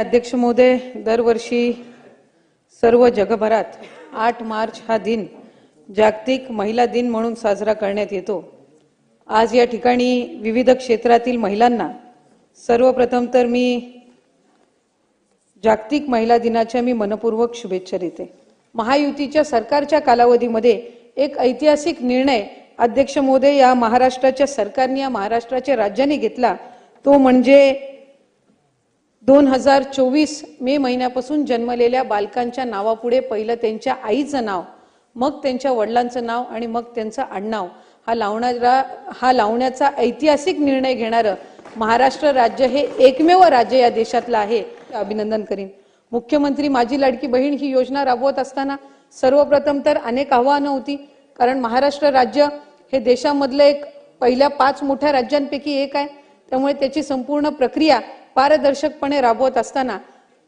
अध्यक्ष महोदय दरवर्षी सर्व जगभरात आठ मार्च हा दिन जागतिक महिला दिन म्हणून साजरा करण्यात येतो. आज या ठिकाणी विविध क्षेत्रातील महिलांना सर्वप्रथम तर मी जागतिक महिला दिनाच्या मी मनपूर्वक शुभेच्छा देते. महायुतीच्या सरकारच्या कालावधीमध्ये एक ऐतिहासिक निर्णय अध्यक्ष महोदय या महाराष्ट्राच्या सरकारने या महाराष्ट्राच्या राज्याने घेतला. तो म्हणजे दोन हजार चोवीस मे महिन्यापासून जन्मलेल्या बालकांच्या नावापुढे पहिलं त्यांच्या आईचं नाव मग त्यांच्या वडिलांचं नाव आणि मग त्यांचं आडनाव. हा लावणारा हा लावण्याचा ऐतिहासिक निर्णय घेणारं महाराष्ट्र राज्य हे एकमेव राज्य या देशातलं आहे. अभिनंदन करीन. मुख्यमंत्री माझी लाडकी बहीण ही योजना राबवत असताना सर्वप्रथम तर अनेक आव्हानं होती कारण महाराष्ट्र राज्य हे देशामधलं एक पहिल्या पाच मोठ्या राज्यांपैकी एक आहे. त्यामुळे त्याची संपूर्ण प्रक्रिया पारदर्शकपणे राबवत असताना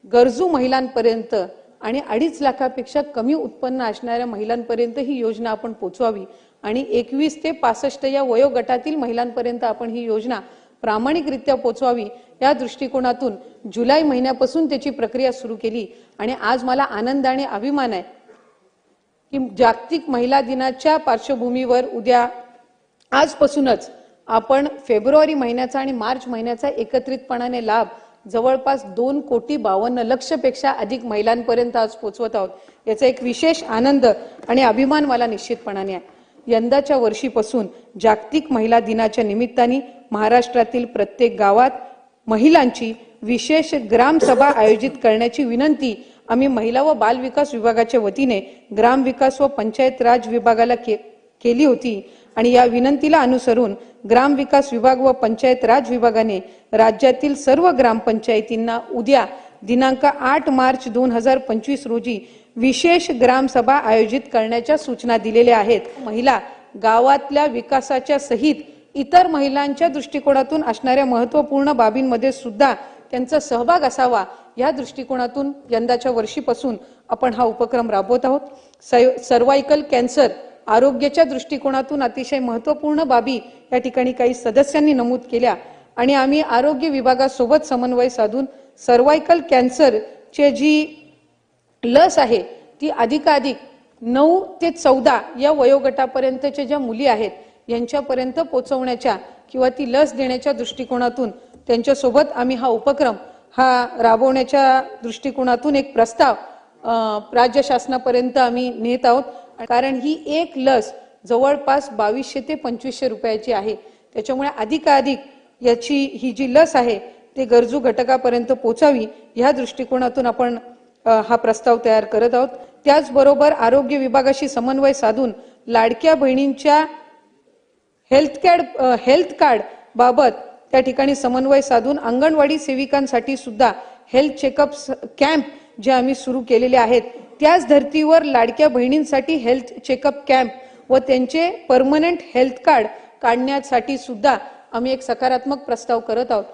गरजू महिलांपर्यंत आणि अडीच लाखापेक्षा कमी उत्पन्न असणाऱ्या महिलांपर्यंत ही योजना आपण पोचवावी. आणि एकवीस ते पासष्ट या वयोगटातील महिलांपर्यंत आपण ही योजना प्रामाणिकरित्या पोचवावी. या दृष्टिकोनातून जुलै महिन्यापासून त्याची प्रक्रिया सुरू केली. आणि आज मला आनंद आणि अभिमान आहे की जागतिक महिला दिनाच्या पार्श्वभूमीवर उद्या आजपासूनच आपण फेब्रुवारी महिन्याचा आणि मार्च महिन्याचा एकत्रितपणाने लाभ जवळपास दोन कोटी बावन्न लक्षपेक्षा अधिक महिलांपर्यंत आज पोचवत आहोत. याचा एक विशेष आनंद आणि अभिमान मला निश्चितपणाने आहे. यंदाच्या वर्षीपासून जागतिक महिला दिनाच्या निमित्ताने महाराष्ट्रातील प्रत्येक गावात महिलांची विशेष ग्रामसभा आयोजित करण्याची विनंती आम्ही महिला व बाल विकास विभागाच्या वतीने ग्राम विकास व पंचायत राज विभागाला के, केली होती. आणि या विनंतीला अनुसरून ग्राम विकास विभाग व पंचायत राज विभागाने राज्यातील सर्व ग्रामपंचायतींना उद्या दिनांक आठ मार्च दोन हजार पंचवीस रोजी विशेष ग्रामसभा आयोजित करण्याच्या सूचना दिलेल्या आहेत. महिला गावातल्या विकासाच्या सहित इतर महिलांच्या दृष्टिकोनातून असणाऱ्या महत्त्वपूर्ण बाबींमध्ये सुद्धा त्यांचा सहभाग असावा या दृष्टिकोनातून यंदाच्या वर्षीपासून आपण हा उपक्रम राबवत आहोत. सर्वायकल कॅन्सर आरोग्याच्या दृष्टिकोनातून अतिशय महत्त्वपूर्ण बाबी या ठिकाणी काही सदस्यांनी नमूद केल्या. आणि आम्ही आरोग्य विभागासोबत समन्वय साधून सर्वायकल कॅन्सरचे जी लस आहे ती अधिकाधिक नऊ ते चौदा या वयोगटापर्यंतच्या ज्या मुली आहेत यांच्यापर्यंत पोचवण्याच्या किंवा ती लस देण्याच्या दृष्टिकोनातून त्यांच्यासोबत आम्ही हा उपक्रम हा राबवण्याच्या दृष्टिकोनातून एक प्रस्ताव राज्य शासनापर्यंत आम्ही नेत आहोत. कारण ही एक लस जवळपास बावीसशे ते पंचवीसशे रुपयाची आहे. त्याच्यामुळे अधिकाधिक याची ही जी लस आहे ते गरजू घटकापर्यंत पोचावी ह्या दृष्टिकोनातून आपण हा प्रस्ताव तयार करत आहोत. त्याचबरोबर आरोग्य विभागाशी समन्वय साधून लाडक्या बहिणींच्या हेल्थ कार्ड हेल्थ कार्ड बाबत त्या ठिकाणी समन्वय साधून अंगणवाडी सेविकांसाठी सुद्धा हेल्थ चेकअप कॅम्प जे आम्ही सुरू केलेले आहेत त्याच धर्तीवर लाडक्या बहिणींसाठी हेल्थ चेकअप कॅम्प व त्यांचे परमनंट हेल्थ कार्ड काढण्यासाठी सुद्धा आम्ही एक सकारात्मक प्रस्ताव करत आहोत.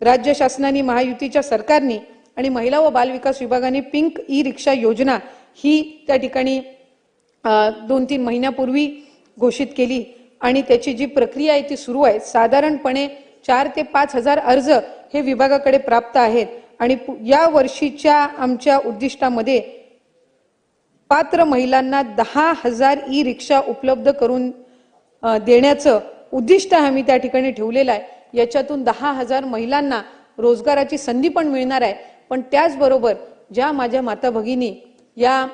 राज्य शासनाने महायुतीच्या सरकारने आणि महिला व बालविकास विभागाने पिंक ई रिक्षा योजना ही त्या ठिकाणी दोन तीन महिन्यापूर्वी घोषित केली आणि त्याची जी प्रक्रिया आहे ती सुरू आहे. साधारणपणे चार ते पाच हजार अर्ज हे विभागाकडे प्राप्त आहेत आणि या वर्षीच्या आमच्या उद्दिष्टामध्ये पात्र महिलांना दहा हजार ई रिक्षा उपलब्ध करून देण्याचं उद्दिष्ट आम्ही त्या ठिकाणी ठेवलेलं आहे. याच्यातून दहा हजार महिलांना रोजगाराची संधी पण मिळणार आहे. पण त्याचबरोबर ज्या माझ्या माता भगिनी या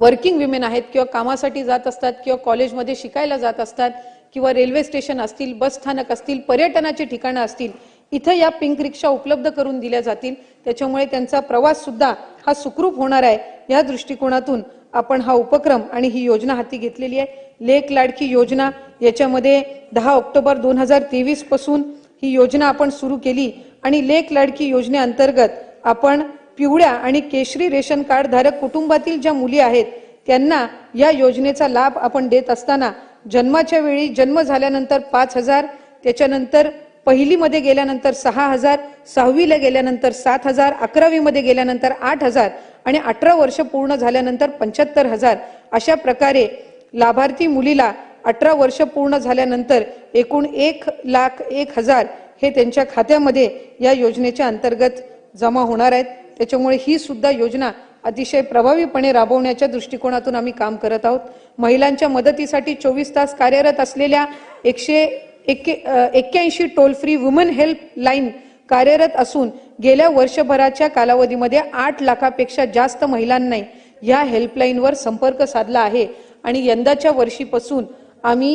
वर्किंग विमेन आहेत किंवा कामासाठी जात असतात किंवा कॉलेजमध्ये शिकायला जात असतात किंवा रेल्वे स्टेशन असतील बस स्थानक असतील पर्यटनाची ठिकाणं असतील इथं या पिंक रिक्षा उपलब्ध करून दिल्या जातील. त्याच्यामुळे त्यांचा प्रवास सुद्धा हा सुखरूप होणार आहे या दृष्टिकोनातून आपण हा उपक्रम आणि ही योजना हाती घेतलेली आहे. लेख लाडकी योजना याच्यामध्ये दहा ऑक्टोबर दोन हजार तेवीसपासून ही योजना आपण सुरू केली आणि लेख लाडकी योजनेअंतर्गत आपण पिवळ्या आणि केशरी रेशन कार्ड धारक कुटुंबातील ज्या मुली आहेत त्यांना या योजनेचा लाभ आपण देत असताना जन्माच्या वेळी जन्म झाल्यानंतर पाच हजार त्याच्यानंतर पहिलीमध्ये गेल्यानंतर सहा हजार सहावीला गेल्यानंतर सात हजार अकरावीमध्ये गेल्यानंतर आठ हजार आणि अठरा वर्ष पूर्ण झाल्यानंतर पंच्याहत्तर हजार. अशा प्रकारे लाभार्थी मुलीला अठरा वर्ष पूर्ण झाल्यानंतर एकूण एक लाख एक हजार हे त्यांच्या खात्यामध्ये या योजनेच्या अंतर्गत जमा होणार आहेत. त्याच्यामुळे ही सुद्धा योजना अतिशय प्रभावीपणे राबवण्याच्या दृष्टिकोनातून आम्ही काम करत आहोत. महिलांच्या मदतीसाठी चोवीस तास कार्यरत असलेल्या एकशे एक्क्याऐंशी toll free woman help line कार्यरत असून गेल्या वर्षभराच्या कालावधीमध्ये आठ लाखापेक्षा जास्त महिलांनी या हेल्पलाईनवर संपर्क साधला आहे. आणि यंदाच्या वर्षीपासून आम्ही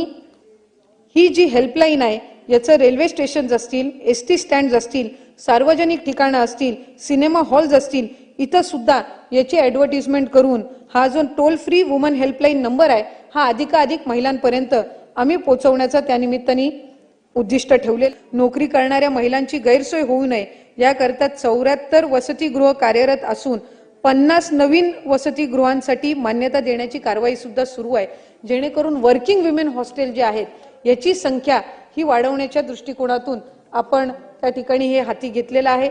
ही जी हेल्पलाईन आहे याचं रेल्वे स्टेशन्स असतील एस टी स्टँड्स असतील सार्वजनिक ठिकाणं असतील सिनेमा हॉल्स असतील इथं सुद्धा याची ॲडव्हर्टिजमेंट करून हा जो toll free woman helpline number आहे हा अधिकाधिक महिलांपर्यंत आम्ही पोचवण्याचा त्यानिमित्ताने उद्दिष्ट ठेवले. नोकरी करणाऱ्या महिलांची गैरसोय होऊ नये याकरता चौऱ्याहत्तर वसतिगृह कार्यरत असून पन्नास नवीन वसतिगृहांसाठी मान्यता देण्याची कारवाई सुद्धा सुरू आहे. जेणेकरून वर्किंग विमेन हॉस्टेल जे आहेत याची संख्या ही वाढवण्याच्या दृष्टिकोनातून आपण त्या ठिकाणी हे हाती घेतलेलं आहे.